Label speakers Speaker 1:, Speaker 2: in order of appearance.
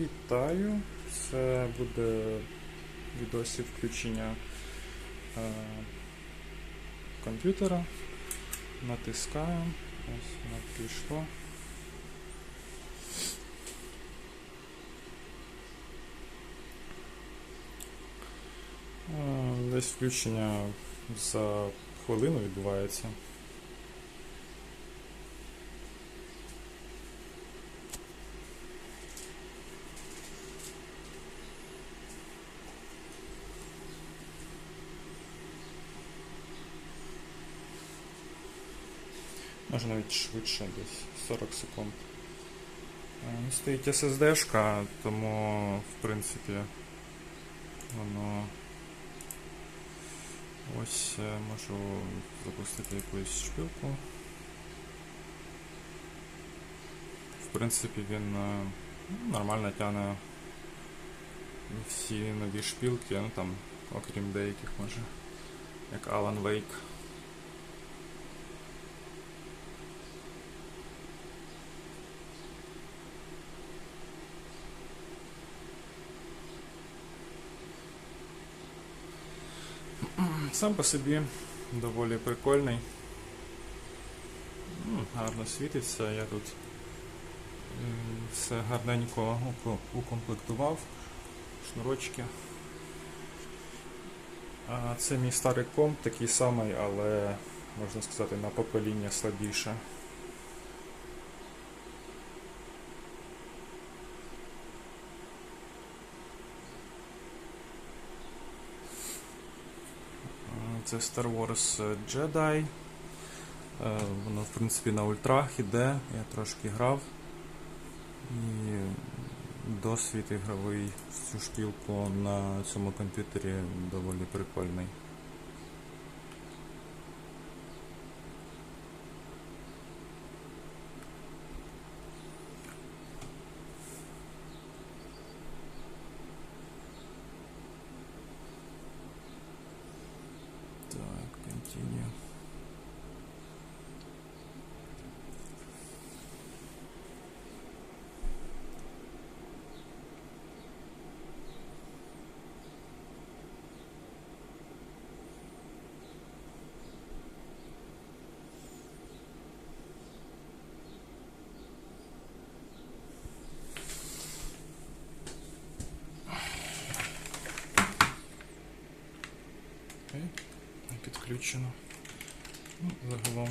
Speaker 1: Вітаю! Це буде відосів включення е, комп'ютера. Натискаємо. Ось воно пішло. Е, Десь включення за хвилину відбувається. Може навіть швидше, десь 40 секунд. Е, ну, Стоїть SSD-шка, тому в принципі воно ось е, можу запустити якусь шпилку. В принципі, він е, ну, нормально тягне всі нові шпілки, ну там, окрім деяких може, як Alan Wake. Сам по собі доволі прикольний. Ну, Гарно світиться, я тут все гарненько укомплектував, шнурочки. Це мій старий комп, такий самий, але можна сказати на покоління слабіше. Це Star Wars Jedi. Е, Воно, в принципі, на ультрах іде, я трошки грав. І досвід ігровий в цю шкілку на цьому комп'ютері доволі прикольний. continue. Okay. Підключено. Ну, загалом.